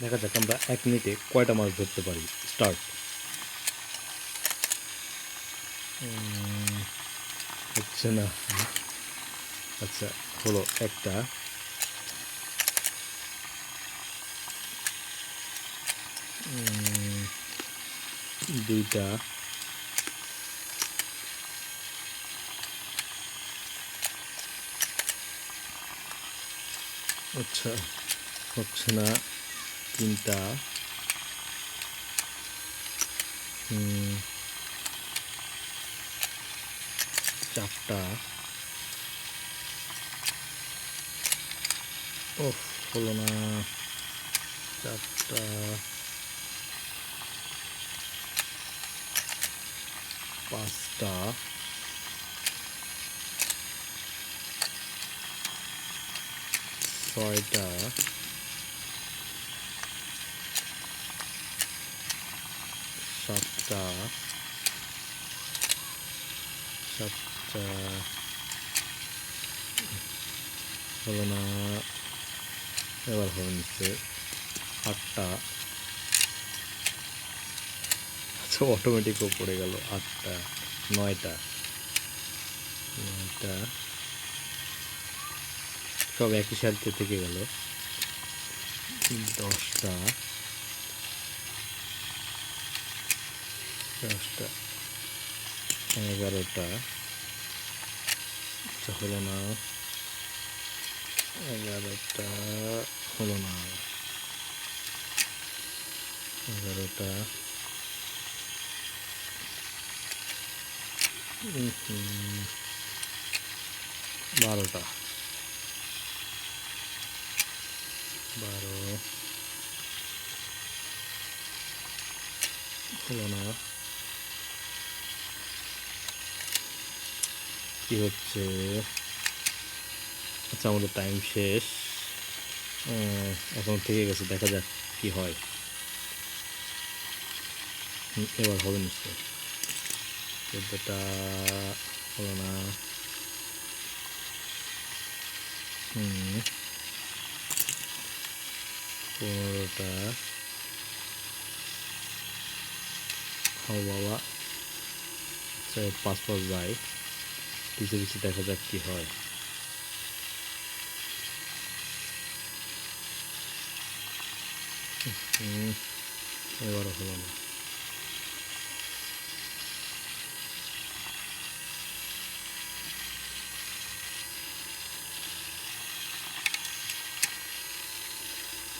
দেখা যাক আমরা এক মিনিটে কয়টা মাছ ধরতে পারি। স্টার্ট। হচ্ছে না। আচ্ছা হলো একটা। দুইটা। আচ্ছা হচ্ছে না। তিনটা। চারটা। ও হলো না। চারটা। পাঁচটা। ছয়টা। সাতটা সাতটা হলো না, এবার হবে নিশ্চয় আটটা। আচ্ছা অটোমেটিকও পড়ে গেল আটটা, নয়টা নয়টা। সব একই সাথে থেকে গেল। দশটা। দশটা। এগারোটা। আচ্ছা হলো না। এগারোটা হলো না। এগারোটা। বারোটা। বারো। হলো না। কি হচ্ছে। আচ্ছা আমাদের টাইম শেষ। এখন থেকে গেছে, দেখা যাক কি হয়। এবার হবে নিশ্চয়। চোদ্দোটা হলো না। হুম, পনেরোটা। ও বাবা। আচ্ছা পাঁচ পাঁচ যায়। পিছিয়ে পিছিয়ে দেখা যাক কি হয়। এবারও হলো না।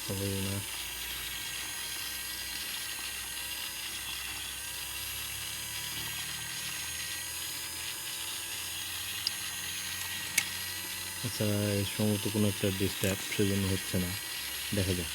হবেই না। আচ্ছা সম্ভবত কোনো একটা ডিস্টার্ব সেজন্য হচ্ছে না। দেখা যাক।